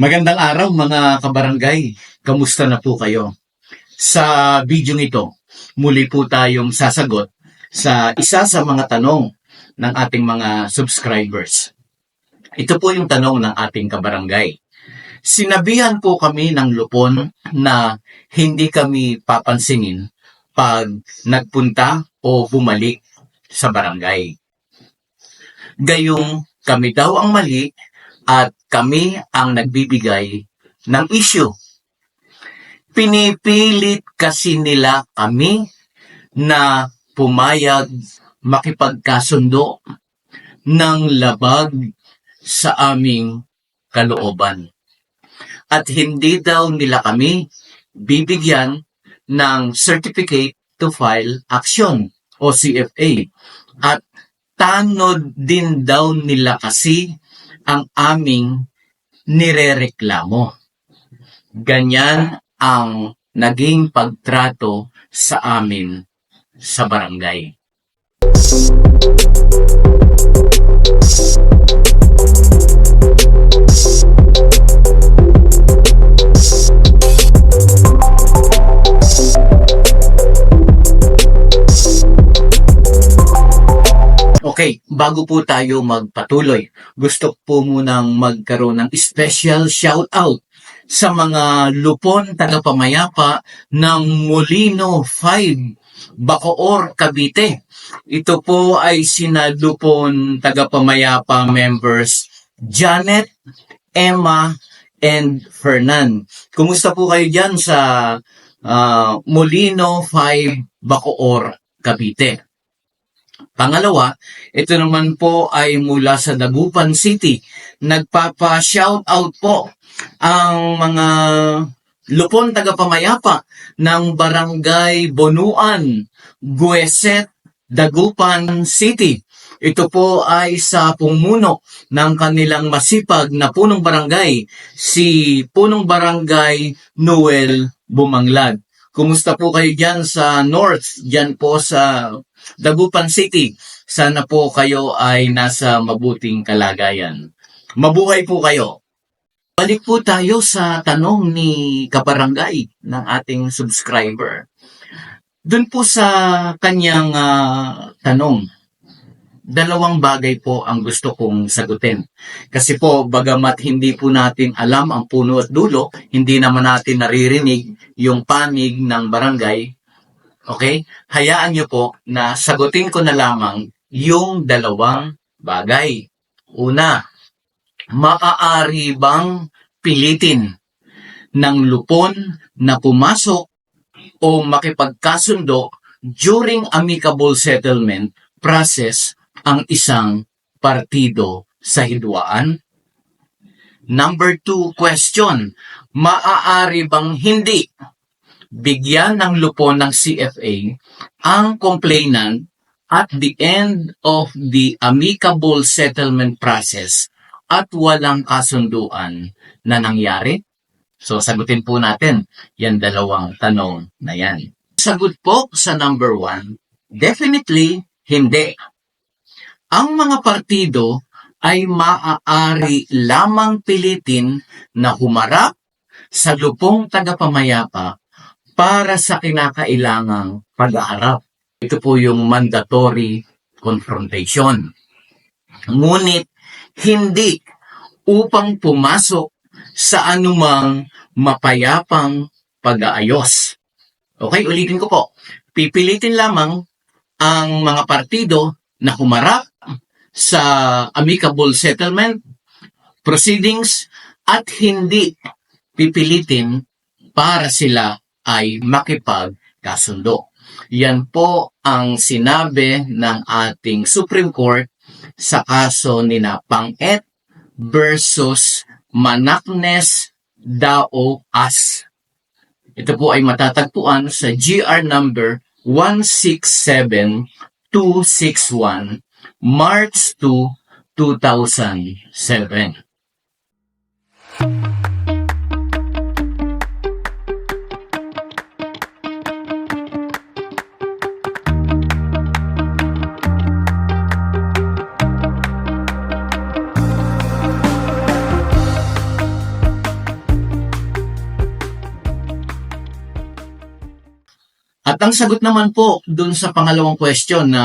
Magandang araw mga kabarangay. Kamusta na po kayo? Sa video ito, muli po tayong sasagot sa isa sa mga tanong ng ating mga subscribers. Ito po yung tanong ng ating kabarangay. Sinabihan po kami ng lupon na hindi kami papansinin pag nagpunta o bumalik sa barangay. Gayong kami daw ang mali at kami ang nagbibigay ng issue. Pinipilit kasi nila kami na pumayag makipagkasundo ng labag sa aming kalooban. At hindi daw nila kami bibigyan ng Certificate to File Action o CFA. At tanod din daw nila kasi ang aming nirereklamo. Ganyan ang naging pagtrato sa amin sa barangay. Bago po tayo magpatuloy, gusto po munang magkaroon ng special shout out sa mga lupon tagapamayapa ng Molino 5, Bacoor, Cavite. Ito po ay sina lupon tagapamayapa members Janet, Emma, and Fernan. Kumusta po kayo dyan sa ah, Molino 5, Bacoor, Cavite? Pangalawa, ito naman po ay mula sa Dagupan City. Nagpapa-shout out po ang mga lupon tagapamayapa ng Barangay Bonuan, Gueset, Dagupan City. Ito po ay sa pumuno ng kanilang masipag na punong barangay, si punong barangay Noel Bumanglad. Kumusta po kayo dyan sa North, dyan po sa Dagupan City? Sana po kayo ay nasa mabuting kalagayan. Mabuhay po kayo. Balik po tayo sa tanong ni Kabarangay ng ating subscriber. Doon po sa kanyang ah, tanong, dalawang bagay po ang gusto kong sagutin. Kasi po, bagamat hindi po natin alam ang puno at dulo, hindi naman natin naririnig yung panig ng barangay, okay? Hayaan niyo po na sagutin ko na lamang yung dalawang bagay. Una, maaari bang pilitin ng lupon na pumasok o makipagkasundo during amicable settlement process ang isang partido sa hidwaan? Number two question, maaari bang hindi bigyan ng lupon ng CFA ang complainant at the end of the amicable settlement process at walang kasunduan na nangyari? So, sagutin po natin yan dalawang tanong na yan. Sagot po sa number one, definitely hindi. Ang mga partido ay maaari lamang pilitin na humarap sa lupong tagapamayapa para sa kinakailangang pag-aarap. Ito po yung mandatory confrontation. Ngunit hindi upang pumasok sa anumang mapayapang pag-aayos. Okay, ulitin ko po. Pipilitin lamang ang mga partido na humarap sa amicable settlement proceedings at hindi pipilitin para sila ay makipagkasundo. Yan po ang sinabi ng ating Supreme Court sa kaso ni Pang-et versus Manaknes Dao As. Ito po ay matatagpuan sa GR number 167261 March 2, 2007. At ang sagot naman po dun sa pangalawang question na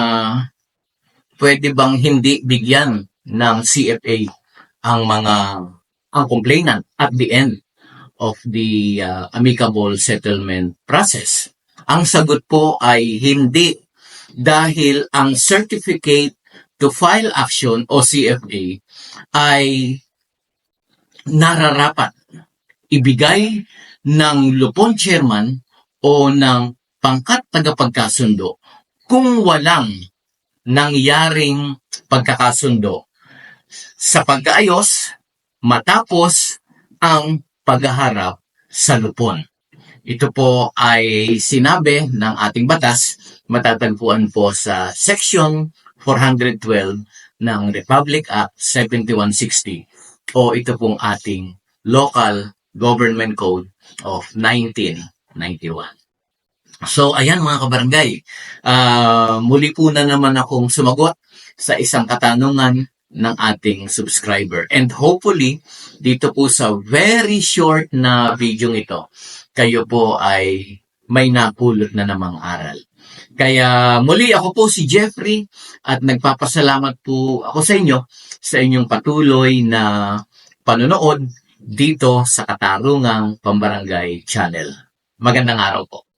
pwede bang hindi bigyan ng CFA ang mga ang complainant at the end of the uh, amicable settlement process. Ang sagot po ay hindi dahil ang certificate to file action o CFA ay nararapat ibigay ng Lupon chairman o ng pangkat tagapagkasundo kung walang nangyaring pagkakasundo sa pagkaayos matapos ang paghaharap sa lupon. Ito po ay sinabi ng ating batas, matatagpuan po sa Section 412 ng Republic Act 7160 o ito pong ating Local Government Code of 1991. So, ayan mga kabarangay, Ah, muli po na naman akong sumagot sa isang katanungan ng ating subscriber. And hopefully, dito po sa very short na video ito, kayo po ay may napulot na namang aral. Kaya muli ako po si Jeffrey at nagpapasalamat po ako sa inyo sa inyong patuloy na panonood dito sa Katarungang Pambarangay Channel. Magandang araw po.